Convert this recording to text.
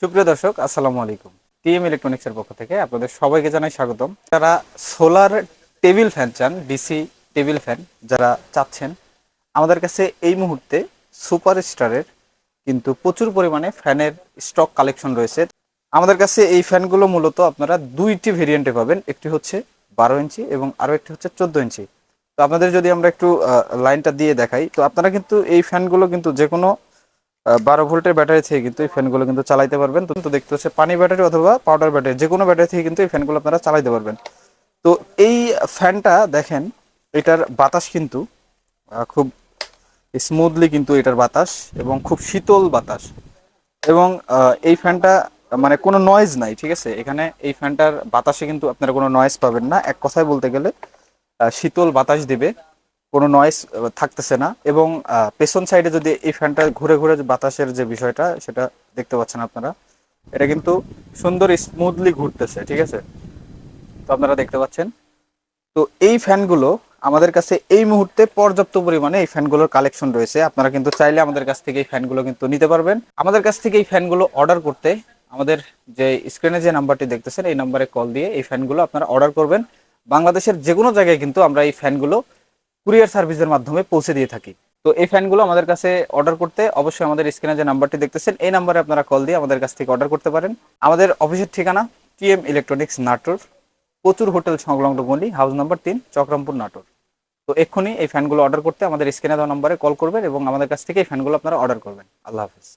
সুপ্রিয় দর্শক, আসসালামু আলাইকুম। টিএম ইলেকট্রনিক্সের পক্ষ থেকে আপনাদের সবাইকে জানাই স্বাগতম। যারা সোলার টেবিল ফ্যান চান ডিসি টেবিল ফ্যান যারা চাচ্ছেন, আমাদের কাছে এই মুহূর্তে সুপার স্টারের কিন্তু প্রচুর পরিমাণে ফ্যানের স্টক কালেকশন রয়েছে। আমাদের কাছে এই ফ্যানগুলো মূলত আপনারা দুইটি ভেরিয়েন্টে পাবেন। একটি হচ্ছে বারো ইঞ্চি এবং আরও একটি হচ্ছে চোদ্দ ইঞ্চি। তো আপনাদের যদি আমরা একটু লাইনটা দিয়ে দেখাই, তো আপনারা কিন্তু এই ফ্যানগুলো কিন্তু যে কোনো বারো ভোল্টের ব্যাটারি থেকে কিন্তু এই ফ্যানগুলো কিন্তু চালাইতে পারবেন। তো দেখতে হচ্ছে পানি ব্যাটারি অথবা পাউডার ব্যাটারি যে কোনো ব্যাটারি থেকে কিন্তু এই ফ্যানগুলো আপনারা চালাইতে পারবেন। তো এই ফ্যানটা দেখেন, এটার বাতাস কিন্তু খুব স্মুথলি কিন্তু এটার বাতাস এবং খুব শীতল বাতাস। এবং এই ফ্যানটা মানে কোনো নয়েজ নাই, ঠিক আছে? এখানে এই ফ্যানটার বাতাসে কিন্তু আপনারা কোনো নয়েজ পাবেন না। এক কথায় বলতে গেলে শীতল বাতাস দিবে। কোনো নয়েজ থাকতেছে না। এবং পেছন সাইডে যদি এই ফ্যানটা ঘুরে ঘুরে বাতাসের যে বিষয়টা, সেটা দেখতে পাচ্ছেন আপনারা। এটা কিন্তু সুন্দর স্মুথলি ঘুরতেছে, ঠিক আছে? তো আপনারা দেখতে পাচ্ছেন। তো এই ফ্যানগুলো আমাদের কাছে এই মুহূর্তে পর্যাপ্ত পরিমাণে এই ফ্যানগুলোর কালেকশন রয়েছে। আপনারা কিন্তু চাইলে আমাদের কাছ থেকে এই ফ্যানগুলো কিন্তু নিতে পারবেন। আমাদের কাছ থেকে এই ফ্যানগুলো অর্ডার করতে আমাদের যে স্ক্রিনে যে নাম্বারটি দেখতেছেন, এই নাম্বারে কল দিয়ে এই ফ্যানগুলো আপনারা অর্ডার করবেন। বাংলাদেশের যে কোনো জায়গায় কিন্তু আমরা এই ফ্যানগুলো কুরিয়ার সার্ভিসের মাধ্যমে পৌঁছে দিয়ে থাকি। তো এই ফ্যানগুলো আমাদের কাছে অর্ডার করতে অবশ্যই আমাদের স্ক্রিনে যে নাম্বারটি দেখতেছেন, এই নাম্বারে আপনারা কল দিয়ে আমাদের কাছ থেকে অর্ডার করতে পারেন। আমাদের অফিসের ঠিকানা টিএম ইলেকট্রনিক্স নাটোর, প্রচুর হোটেল সংলগ্ন গলি হাউস নাম্বার তিন, চক্রামপুর, নাটোর। তো এক্ষুনি এই ফ্যানগুলো অর্ডার করতে আমাদের স্ক্রিনে দেওয়া নম্বরে কল করবেন এবং আমাদের কাছ থেকে এই ফ্যানগুলো আপনারা অর্ডার করবেন। আল্লাহ হাফিজ।